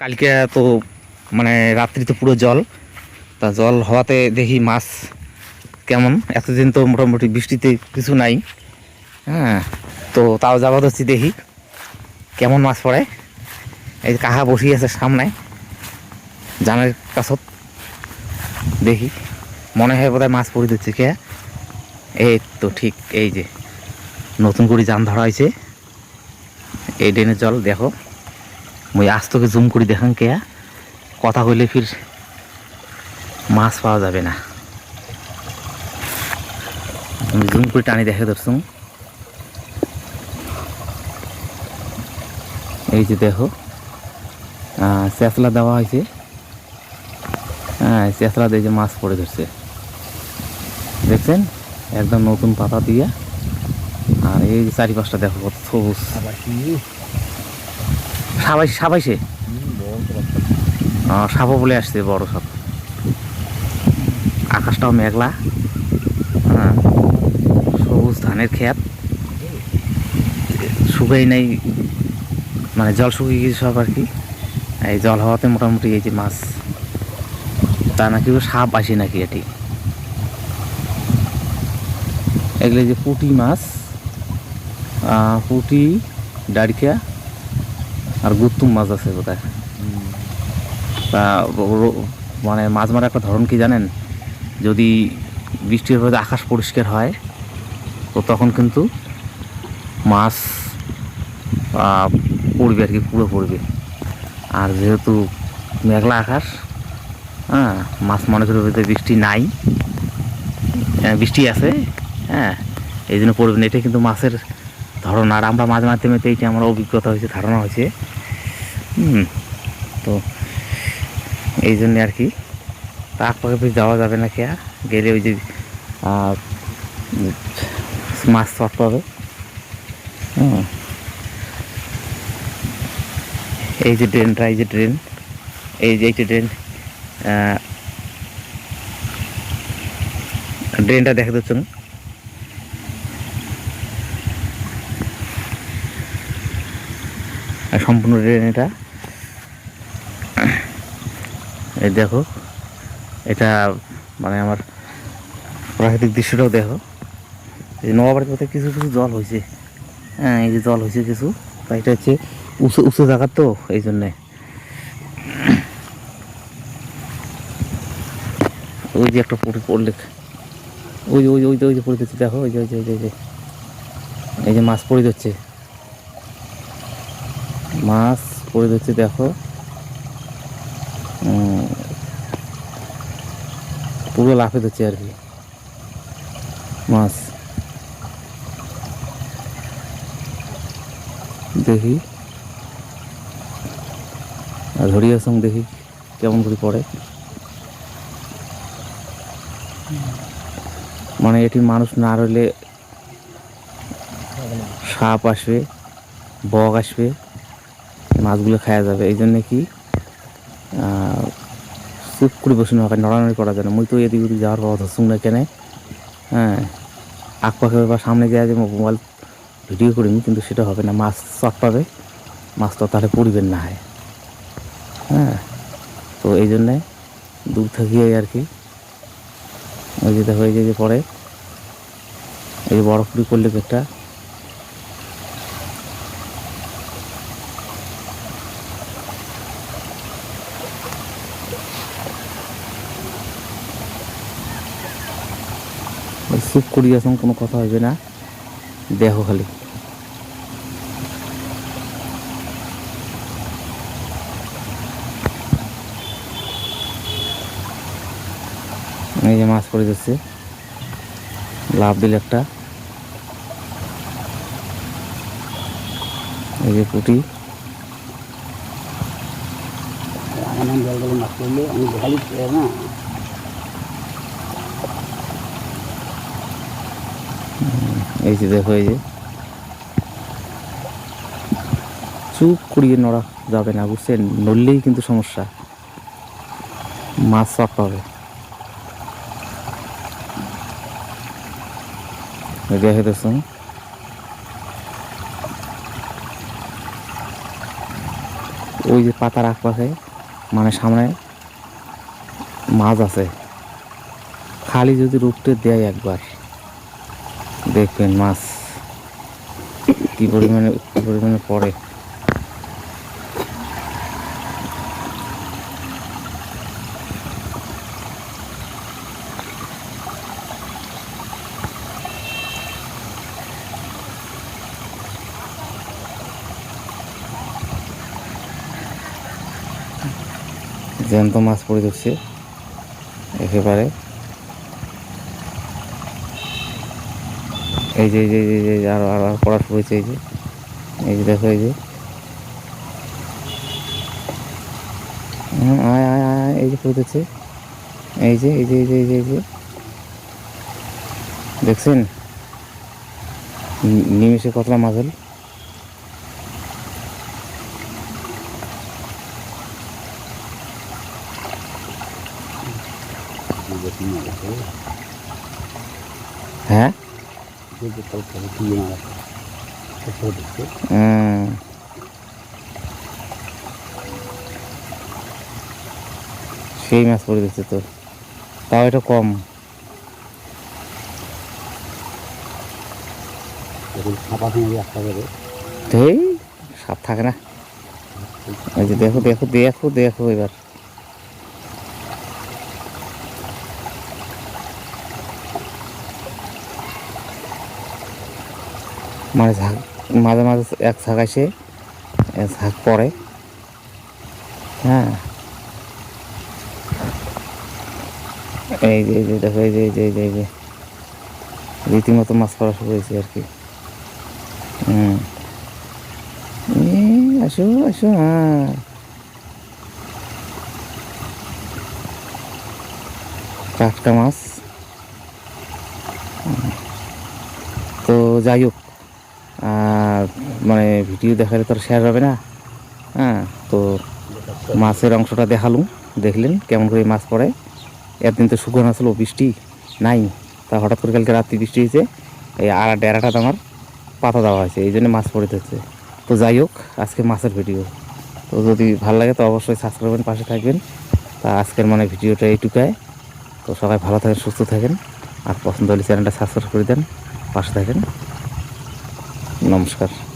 কালকে তো মানে রাত্রিতে পুরো জল। তা জল হওয়াতে দেখি মাছ কেমন? এতদিন তো মোটামুটি বৃষ্টিতে কিছু নাই। হ্যাঁ তো তাও হচ্ছি দেখি কেমন মাছ পড়ে। এই কাহা বসি আছে সামনে, জানের কাছত দেখি। মনে হয় বোধহয় মাছ পড়ে দিচ্ছে কে? এই তো ঠিক এই যে নতুন করে জান ধরা হয়েছে। এই ড্রেনের জল, দেখো। মুই আজ তোকে জুম করে দেখান কেয়া কথা কইলে ফির মাছ পাওয়া যাবে না। জুম করে টানি দেখে ধরছুম এই যে দেখো চেতলা দেওয়া হয়েছে। হ্যাঁ চেতলা দিয়ে যে মাছ পড়ে ধরছে। দেখছেন? একদম নতুন পাতা দিয়ে। আর এই যে চারি পাঁচটা দেখো কত সবুজ। সাবাই সাবাইছে সাপও বলে আসছে বড় সাপ। আকাশটাও মেঘলা। হ্যাঁ। সবুজ ধানের ক্ষেত শুকাই নাই। মানে জল শুকিয়ে গেছে সব আর কি। এই জল হওয়াতে মোটামুটি এই যে মাছ। তা নাকি সাপ আসে নাকি এটি? এগুলো যে পুঁটি মাছ। পুঁটি ডাড়িকা আর গুত্তুম মাছ আছে বোধহয়। তা মানে মাছ মারার একটা ধরন কি জানেন? যদি বৃষ্টির পরে আকাশ পরিষ্কার হয়, তো তখন কিন্তু মাছ পড়বে আর কি, পুরো পড়বে। আর যেহেতু মেঘলা আকাশ হ্যাঁ মাছ মনে যে বৃষ্টি নাই বৃষ্টি আছে হ্যাঁ এই জন্য পড়বে না। এটা কিন্তু মাছের ধরন। আর আমরা মাঝে মেতে এইটা আমার অভিজ্ঞতা হয়েছে, ধারণা হয়েছে। হুম, তো এই জন্যে আর কি। পাকে বেশ যাওয়া যাবে না কেয়া গেলে ওই যে মাছ শর্ট পাবে। এই যে ড্রেনটা, এই যে ড্রেন, এই যে যে ড্রেন ড্রেনটা দেখা দিচ্ছ না? সম্পূর্ণ ড্রেন এটা? এই দেখো, এটা মানে আমার প্রাকৃতিক দৃশ্যটাও দেখো। এই নবাবাড়ির পথে কিছু কিছু জল হয়েছে। হ্যাঁ এই যে জল হয়েছে কিছু, তাই এটা হচ্ছে উঁচু উঁচু জায়গার তো, এই জন্যে। ওই যে একটা পড়লে ওই যে- ওই ওই যে ওই যে পড়ে যাচ্ছে, দেখো, ওই যে, ওই যে- ওই যে। এই যে মাছ পড়ে যাচ্ছে। মাছ পড়ে যাচ্ছে, দেখো। পুরো লাফে দিচ্ছে আর কি। মাছ। দেখি। আর ধরিয়ার সঙ্গে দেখি কেমন করে পড়ে। মানে এটি মানুষ না রইলে সাপ আসবে, বক আসবে, মাছগুলো খাওয়া যাবে। এই জন্যে কি চুপ করে বসে না নড়ানড়ি করা যায় না মুই তো এদিক ওদিক যাওয়ার কথা ধরছুম না কেনে। হ্যাঁ আকপাখে বা সামনে যায় যে মোবাইল ভিডিও করিনি, কিন্তু সেটা হবে না। মাছ চট পাবে। মাছ তো তাহলে পরিবেন না হয়। হ্যাঁ তো এই জন্যে দূর থাকিয়ে আর কি। ওই যে দেখো, এই যে পরে এই বড় করলে একটা চুপ করি আসুন, কোনো কথা হবে না। দেহ খালি। এই যে মাছ পড়ে যাচ্ছে। লাভ দিল একটা। এই যে পুটি। জল মাছ পড়লে। আমি দেখালি না এই যে দেখো, এই যে। চুপ করিয়ে নড়া যাবে না বুঝছেন নড়লেই কিন্তু সমস্যা। মাছ হবে দেখে দেখুন ওই যে পাতার আশপাশে মানে সামনে মাছ আছে। খালি যদি রূপটে দেয় একবার। দেখবেন মাছ কি পরিমাণে কি পরিমাণে পড়ে। জ্যান্ত মাছ পড়ে যাচ্ছে একেবারে। এই যে এই যে এই যে আরও আরও আরও পড়া শুরু হয়েছে এই যে। এই যে দেখো এই যে। হুম, আয় এই যে পড়ে যাচ্ছে এই যে এই যে এই যে এই যে এই যে। দেখছেন? নিমেষে কতটা মাছ হল বেশি মাছ আছে হ্যাঁ যে যে কালকে দিয়ে মাছ আছে সেসব দেখছে হুম। সেই মাছ পড়ে দিচ্ছে তো। তাও এটা কম। সাপ থাকে না। দেখো দেখো দেখো দেখো এবার। মানে ঝাঁক, মাঝে মাঝে এক ঝাঁক আসে, এক ঝাঁক পড়ে। হ্যাঁ। এই যে এই যে, দেখো, এই যে এই যে এই যে এই যে। রীতিমতো মাছ পড়া শুরু হয়েছে আর কি। আসো আসো হ্যাঁ। টাটকা মাছ। তো যাই হোক মানে ভিডিও দেখালে তো আর শেয়ার হবে না। হ্যাঁ তো মাছের অংশটা দেখালুম, দেখলেন কেমন করে মাছ পড়ে। একদিন তো শুকনো আসলো বৃষ্টি নাই, তা হঠাৎ করে কালকে রাত্রি বৃষ্টি হয়েছে, এই আর ডেরাটাতে আমার পাতা দেওয়া হয়েছে, এই জন্য মাছ পড়ে যাচ্ছে। তো যাই হোক, আজকে মাছের ভিডিও তো যদি ভালো লাগে তো অবশ্যই সাবস্ক্রাইব করবেন, পাশে থাকবেন। তা আজকের মানে ভিডিওটা এইটুকায়। তো সবাই ভালো থাকেন, সুস্থ থাকেন। আর পছন্দ হলে চ্যানেলটা সাবস্ক্রাইব করে দেন, পাশে থাকেন। নমস্কার।